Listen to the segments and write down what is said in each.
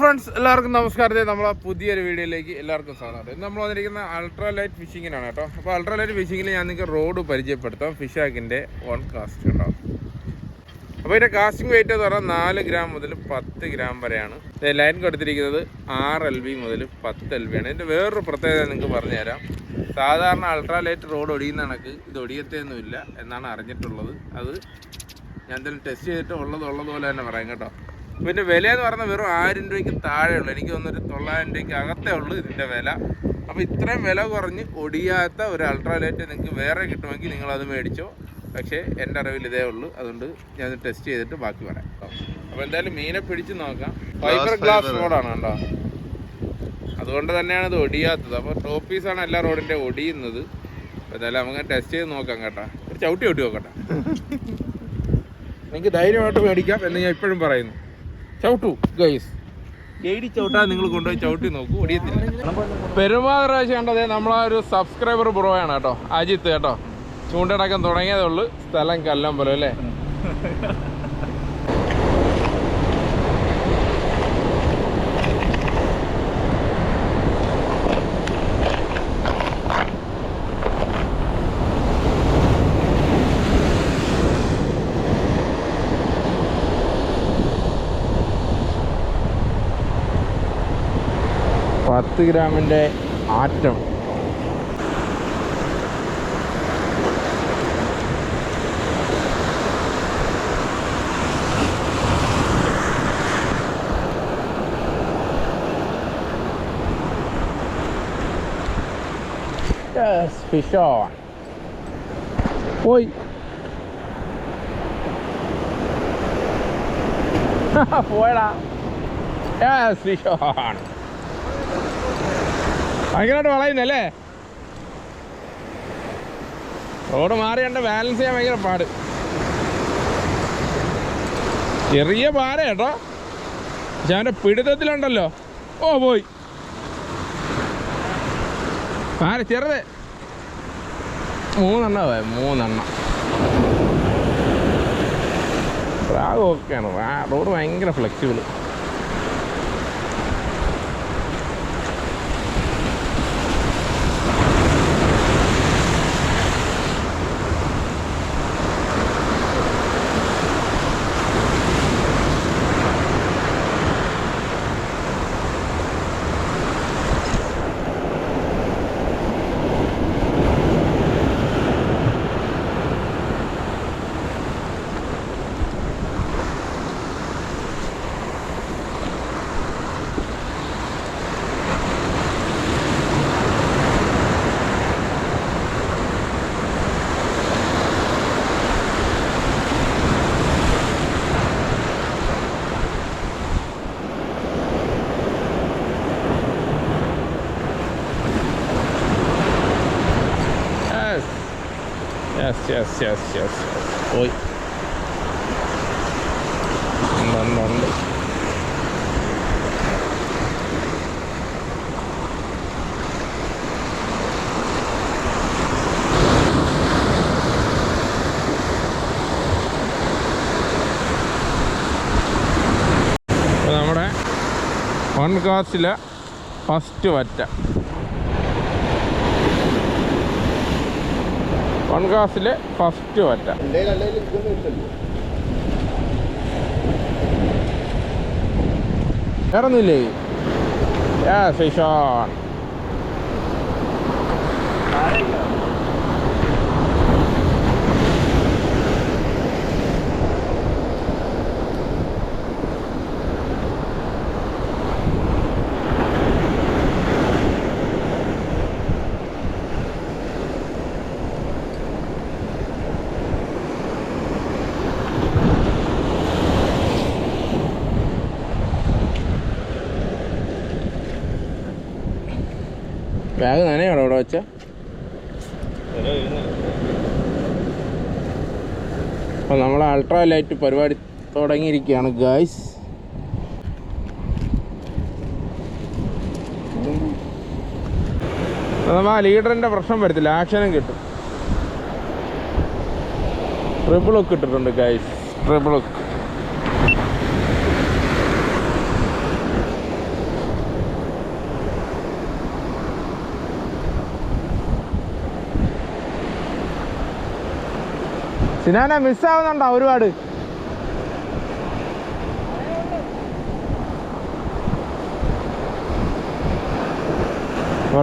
Friends എല്ലാവർക്കും നമസ്കാരത്തെ നമ്മളെ പുതിയൊരു വീഡിയോയിലേക്ക് എല്ലാവർക്കും സ്വാഗതം. ഇന്ന് നമ്മൾ വന്നിരിക്കുന്ന അൾട്രാ ലൈറ്റ് ഫിഷിങ്ങിനാണ് കേട്ടോ. അപ്പോൾ അൾട്രാ ലൈറ്റ് ഫിഷിങ്ങിൽ ഞാൻ നിങ്ങൾക്ക് റോഡ് പരിചയപ്പെടുത്താം. ഫിഷാക്കിന്റെ ഓൺ കാസ്റ്റ് ഉണ്ടാവും അപ്പോൾ ഇതിന്റെ കാസ്റ്റിംഗ് വെയിറ്റ് എന്ന് പറഞ്ഞാൽ നാല് ഗ്രാം മുതൽ പത്ത് ഗ്രാം വരെയാണ്. ലൈൻ കൊടുത്തിരിക്കുന്നത് ആറ് എൽ ബി മുതൽ പത്ത് എൽ ബി ആണ്. ഇതിന്റെ വേറൊരു പ്രത്യേകത നിങ്ങൾക്ക് പറഞ്ഞുതരാം. സാധാരണ അൾട്രാ ലൈറ്റ് റോഡ് ഒടിയുന്ന കണക്ക് ഇത് ഒടിയത്തൊന്നുമില്ല എന്നാണ് അറിഞ്ഞിട്ടുള്ളത്. അത് ഞാൻ എന്തായാലും ടെസ്റ്റ് ചെയ്തിട്ട് ഉള്ളത് ഉള്ളത് പോലെ തന്നെ പറയാം കേട്ടോ. പിന്നെ വില എന്ന് പറഞ്ഞാൽ വെറും ആയിരം രൂപയ്ക്ക് താഴെ ഉള്ളൂ എനിക്ക് തോന്നുന്നൊരു തൊള്ളായിരം രൂപയ്ക്ക് അകത്തേ ഉള്ളൂ ഇതിന്റെ വില. അപ്പോൾ ഇത്രയും വില കുറഞ്ഞ് ഒടിയാത്ത ഒരു അൾട്രാലൈറ്റ് നിങ്ങൾക്ക് വേറെ കിട്ടുമെങ്കിൽ നിങ്ങളത് മേടിച്ചോ. പക്ഷേ എന്റെ അറിവിൽ ഇതേ ഉള്ളൂ. അതുകൊണ്ട് ഞാൻ ടെസ്റ്റ് ചെയ്തിട്ട് ബാക്കി പറയാം കേട്ടോ. അപ്പോൾ എന്തായാലും മീനെ പിടിച്ച് നോക്കാം. ഫൈബർ ഗ്ലാസ് റോഡാണ് കേട്ടോ. അതുകൊണ്ട് തന്നെയാണ് ഇത് ഒടിയാത്തത്. അപ്പോൾ ടോപ്പ് പീസാണ് എല്ലാ റോഡിന്റെ ഒടിയുന്നത്. അപ്പോൾ എന്തായാലും നമുക്ക് ടെസ്റ്റ് ചെയ്ത് നോക്കാം കേട്ടോ. ഒരു ചവിട്ടി ചവിട്ടി നോക്കട്ടെ. നിങ്ങൾക്ക് ധൈര്യമായിട്ട് മേടിക്കാം എന്ന് ഞാൻ ഇപ്പോഴും പറയുന്നു. ചവിട്ടു ഗൈസ് ഗൈഡി ചവിട്ടാൻ നിങ്ങൾ കൊണ്ടുപോയി ചവിട്ടി നോക്കൂ ഒടിയത്തില്ല. പ്രാവശ്യം കണ്ടത് നമ്മളെ ഒരു സബ്സ്ക്രൈബർ ബ്രോയാണ് കേട്ടോ അജിത്ത് കേട്ടോ. ചൂണ്ടടക്കം തുടങ്ങിയതേ ഉള്ളൂ സ്ഥലം കല്ലമ്പലം അല്ലേ? പത്ത് ഗ്രാമിന്റെ ആറ്റം. പോയി പോയടാ fish on. ഭയങ്കരമായിട്ട് വളയുന്നല്ലേ? റോഡ് മാറി കണ്ട് ബാലൻസ് ചെയ്യാൻ ഭയങ്കര പാട്. ചെറിയ പാര കേട്ടോ. പക്ഷെ അവന്റെ പിടുത്തത്തിലുണ്ടല്ലോ. ഓ പോയി. പാര ചെറുത്. മൂന്നെണ്ണ പോയ മൂന്നെണ്ണ. റാഗ് ഓക്കെയാണ് റോഡ് ഭയങ്കര flexible Yes. Yes, yes, Oi. yes. പോയി. അപ്പോൾ നമ്മുടെ വൺ ഫസ്റ്റ് വറ്റ വൺ കാസിലെ ഫസ്റ്റ് ഒറ്റ. വേറൊന്നുമില്ലേ? ഫിഷ് ഓൺ ബാഗ് നനയാണോ അവിടെ വെച്ച. അപ്പോൾ നമ്മൾ അൾട്രാ ലൈറ്റ് പരിപാടി തുടങ്ങിയിരിക്കുകയാണ് ഗായ്സ് നമ്മൾ ആ ലീഡറിന്റെ പ്രശ്നം വരത്തില്ല ആക്ഷനും കിട്ടും. ട്രിപ്പിൾ ഒക്കെ ഇട്ടിട്ടുണ്ട് ഗൈസ് ട്രിപ്പിൾ സിനാന മിസ്സാവുന്നുണ്ടോ ഒരുപാട്?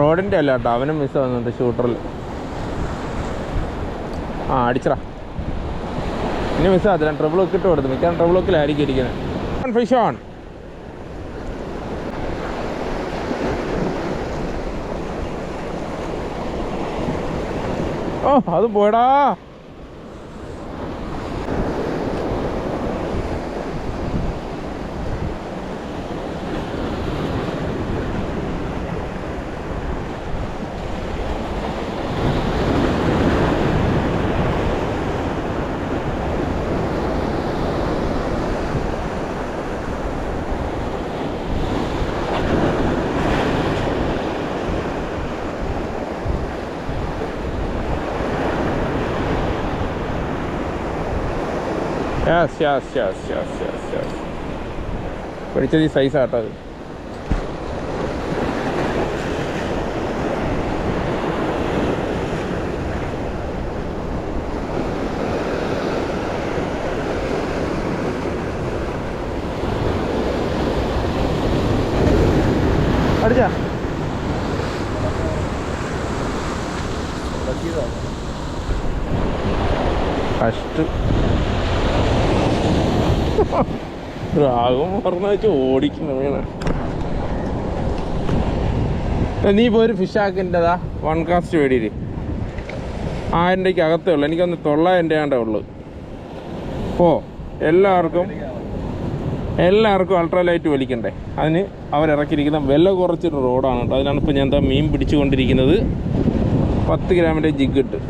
റോഡിന്റെ അല്ല കേട്ടോ അവനും മിസ്സാവുന്നുണ്ട് ഷൂട്ടറിൽ. ആ അടിച്ചറ ഇനി മിസ്സാകത്തില്ല ട്രിപ്പിൾ ഒക്കെ ഇട്ട് കൊടുത്തു മിക്കാൻ ട്രിപ്പിൾ ഒക്കിലായിരിക്കും ഇരിക്കുന്നത്. ഫിഷ് ഓൺ ഓ അത് പോയടാ. Yes yes yes yes yes yes പിടിച്ചത് ഈ സൈസ് ആട്ടോ അത്. അടിച്ചാ കഷ്ട രാഗം പറഞ്ഞ വെച്ച് ഓടിക്കുന്നു വീണ. നീ ഇപ്പോൾ ഒരു ഫിഷ് ആക്കിന്റെതാ? വൺ കാസ്റ്റ് വേടിയിൽ ആയിരം രൂപയ്ക്ക് അകത്തേ ഉള്ളൂ. എനിക്കൊന്ന് തൊള്ളായിരം രൂപയാണ്ടേ ഉള്ളു. ഓ എല്ലാവർക്കും എല്ലാവർക്കും അൾട്രാ ലൈറ്റ് വലിക്കണ്ടേ. അതിന് അവരിറക്കിയിരിക്കുന്ന വില കുറച്ചൊരു റോഡാണ് കേട്ടോ അതിനാണ് ഇപ്പോൾ ഞാൻ എന്താ മീൻ പിടിച്ചുകൊണ്ടിരിക്കുന്നത്. പത്ത് ഗ്രാമിന്റെ ജിഗ് ഇട്ട്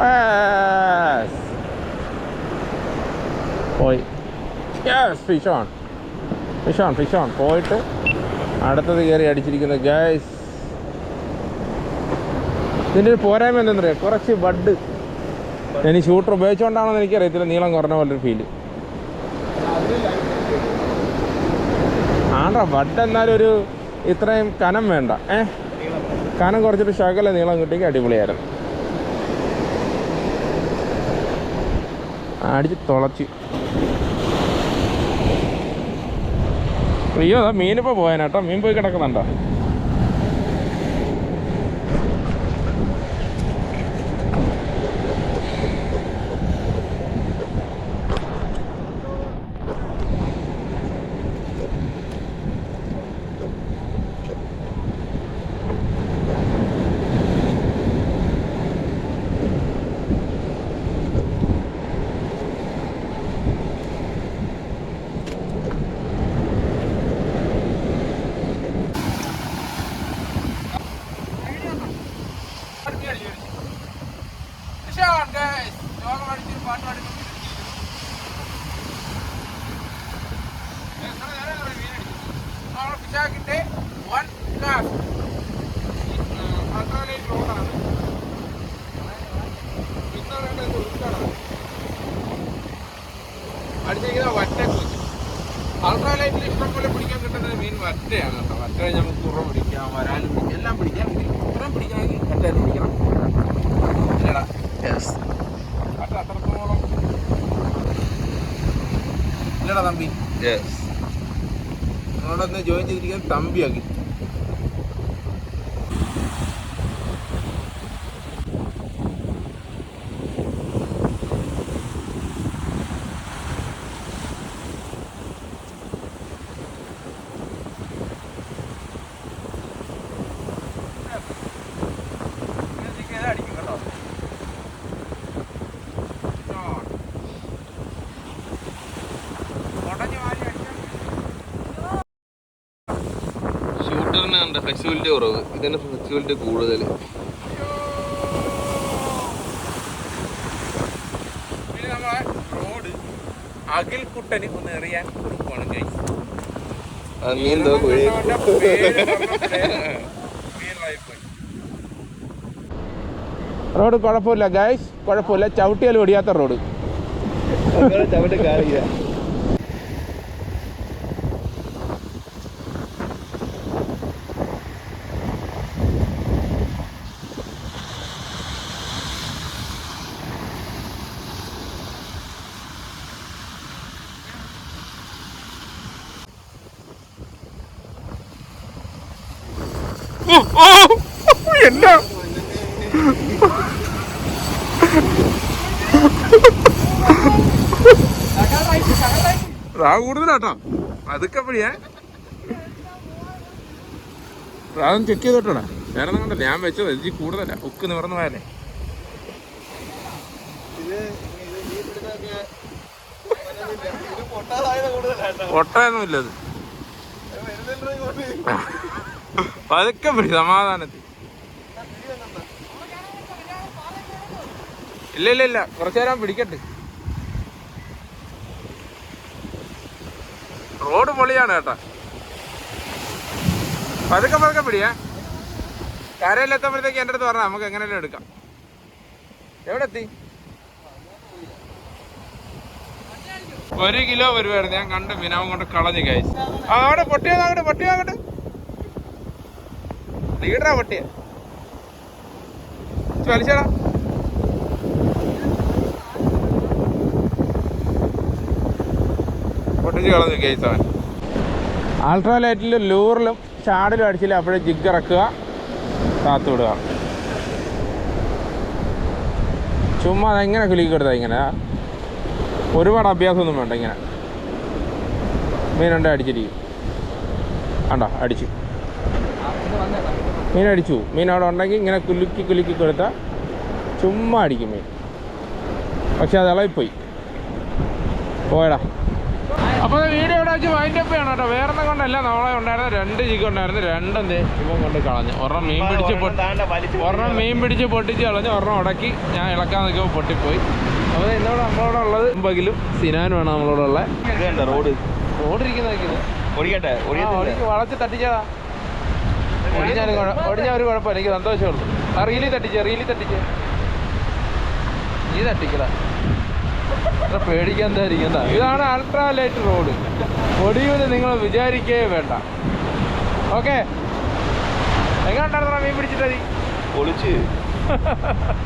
Yes. പോയി yes fish on fish on fish on പോയിട്ട് അടുത്തത് കയറി അടിച്ചിരിക്കുന്ന ഗ്യാസ് ഇതിന്റെ ഒരു പോരായ്മ എന്തെന്നറിയാം? കുറച്ച് ബഡ് ഇനി ഷൂട്ടർ ഉപയോഗിച്ചുകൊണ്ടാണെന്ന് എനിക്കറിയത്തില്ല. നീളം കുറഞ്ഞ പോലൊരു ഫീൽ ആണ്ടാ ബഡ് എന്നാലും ഒരു ഇത്രയും കനം വേണ്ട. ഏ? കനം കുറച്ചിട്ട് ശകല നീളം കിട്ടിയെങ്കിൽ അടിപൊളിയായിരുന്നു. അടിച്ച് തുളച്ച്. അയ്യോ അതാ മീനിപ്പോൾ പോയാനേട്ടോ മീൻ പോയി കിടക്കുന്നുണ്ടോ? അടിച്ചിരിക്കുന്ന വറ്റ അൾട്രാലൈറ്റിൽ ഇഷ്ടം പോലെ പിടിക്കാൻ കിട്ടുന്നത് മീൻ വറ്റയാണ് കേട്ടോ വറ്റ നമുക്ക് കുറവ് പിടിക്കാം വരാലും പിടിക്കാം എല്ലാം പിടിക്കാം ഇത്രയും പിടിക്കണമെങ്കിൽ വറ്റ പിടിക്കണം ഇല്ലടാ വറ്റ അത്രത്തോളം ഇല്ലടാ തമ്പി യെസ് നമ്മളൊന്ന് ജോയിൻ ചെയ്തിരിക്കാൻ തമ്പിയാക്കി ഉണ്ട് ഫ്ലെക്സിബിലിറ്റി കുറവ്. ഇതിന് ഫ്ലെക്സിബിലിറ്റി കൂടുതൽ ഒന്ന് എറിയാൻ കൊടുക്കുവാണ്. റോഡ് കുഴപ്പമില്ല ഗൈസ് കുഴപ്പമില്ല. ചവിട്ടിയാലും ഒടിയാത്ത റോഡ്. ചവിട്ടി കാണില്ല എന്നാ റാ കൂടുതലാട്ടോ. അതൊക്കെ അപ്പഴിയേ റാവും ചെക്ക് ചെയ്തോട്ടോടാ വേറെ കണ്ടല്ലേ. ഞാൻ വെച്ചത് എനിക്ക് കൂടുതലാ. ഉക്ക് നിവർന്നു പോയാലേ. പൊട്ടയൊന്നും അത്. പതുക്കെ പിടി സമാധാനത്തിൽ. ഇല്ല ഇല്ല ഇല്ല. കുറച്ചു നേരം പിടിക്കട്ടെ. റോഡ് പൊളിയാണ് കേട്ടാ. പതുക്കെ പതുക്കെ പിടിയേ. കരയിലെത്തുമ്പോഴത്തേക്ക് എന്റെ അടുത്ത് പറഞ്ഞാൽ നമുക്ക് എങ്ങനെയല്ലേ എടുക്കാം. എവിടെ എത്തി? ഒരു കിലോ വരുവായിരുന്നു. ഞാൻ കണ്ട് മിനാവും കൊണ്ട് കളഞ്ഞു കഴിച്ചു. ആ അവിടെ പൊട്ടിയോ അങ്ങോട്ട് പൊട്ടിയോ അങ്ങോട്ട്? ലീഡറാ പൊട്ടിയ. വലിച്ചടാ പൊട്ടിച്ച് കളഞ്ഞു കേസ് അവൻ അൾട്രാലൈറ്റിലും ലൂറിലും ചാടിലും അടിച്ചില്ല. അപ്പോഴേ ജിഗ് ഇറക്കുക. താത്തു വിടുക. ചുമ്മാ അതെങ്ങനെ കുലുക്കി കൊടുത്താൽ ഇങ്ങനെ. ഒരുപാട് അഭ്യാസമൊന്നും വേണ്ട ഇങ്ങനെ. മീൻ രണ്ടേ അടിച്ചിരിക്കും. കണ്ടോ? അടിച്ചു. മീൻ അടിച്ചു. മീൻ അവിടെ ഉണ്ടെങ്കിൽ ഇങ്ങനെ കുലുക്കി കുലുക്കി കൊടുത്താൽ ചുമ്മാ അടിക്കും മീൻ. പക്ഷെ അത് ഇളകിപ്പോയി. പോയടാ. അപ്പോൾ വീഡിയോ ഇവിടെ വെച്ച് വൈൻഡ് അപ്പ് ചെയ്യണം കേട്ടോ. വേറെ ഒന്നും കൊണ്ടല്ല. നമ്മളെ ഉണ്ടായിരുന്ന രണ്ട് ചിക്ക് ഉണ്ടായിരുന്നു. രണ്ടും ഇപ്പം ഇവൻ കൊണ്ട് കളഞ്ഞു. ഒരെണ്ണം മീൻ പിടിച്ച് ഒരെണ്ണം മീൻ പിടിച്ച് പൊട്ടിച്ച് കളഞ്ഞു. ഒരെണ്ണം ഉടക്കി. ഞാൻ ഇളക്കാൻ നിൽക്കുമ്പോൾ പൊട്ടിപ്പോയി. അപ്പോൾ ഇന്നോട് നമ്മളോട് ഉള്ളത് ബകിലും സിനാനുമാണ് നമ്മളോട് ഉള്ളത് റോഡ്? റോഡ് ഇരിക്കുന്നത് വളച്ച് തട്ടിച്ചതാ. ഒടിഞ്ഞാലും ഒടിഞ്ഞ ഒരു കുഴപ്പമില്ല. എനിക്ക് സന്തോഷമുള്ളൂ ആ റീലി തട്ടിച്ചേ റീലി തട്ടിച്ചേ. നീ തട്ടിക്കടാ. അത്ര പേടിക്കാൻ എന്തായിരിക്കും ഇതാണ് അൾട്രാ ലൈറ്റ് റോഡ് ഒടിവിന് നിങ്ങൾ വിചാരിക്കേ വേണ്ട. ഓക്കെ എങ്ങനെ ഉണ്ടായിരുന്ന മീൻ പിടിച്ചിട്ടതി പൊളിച്ച്.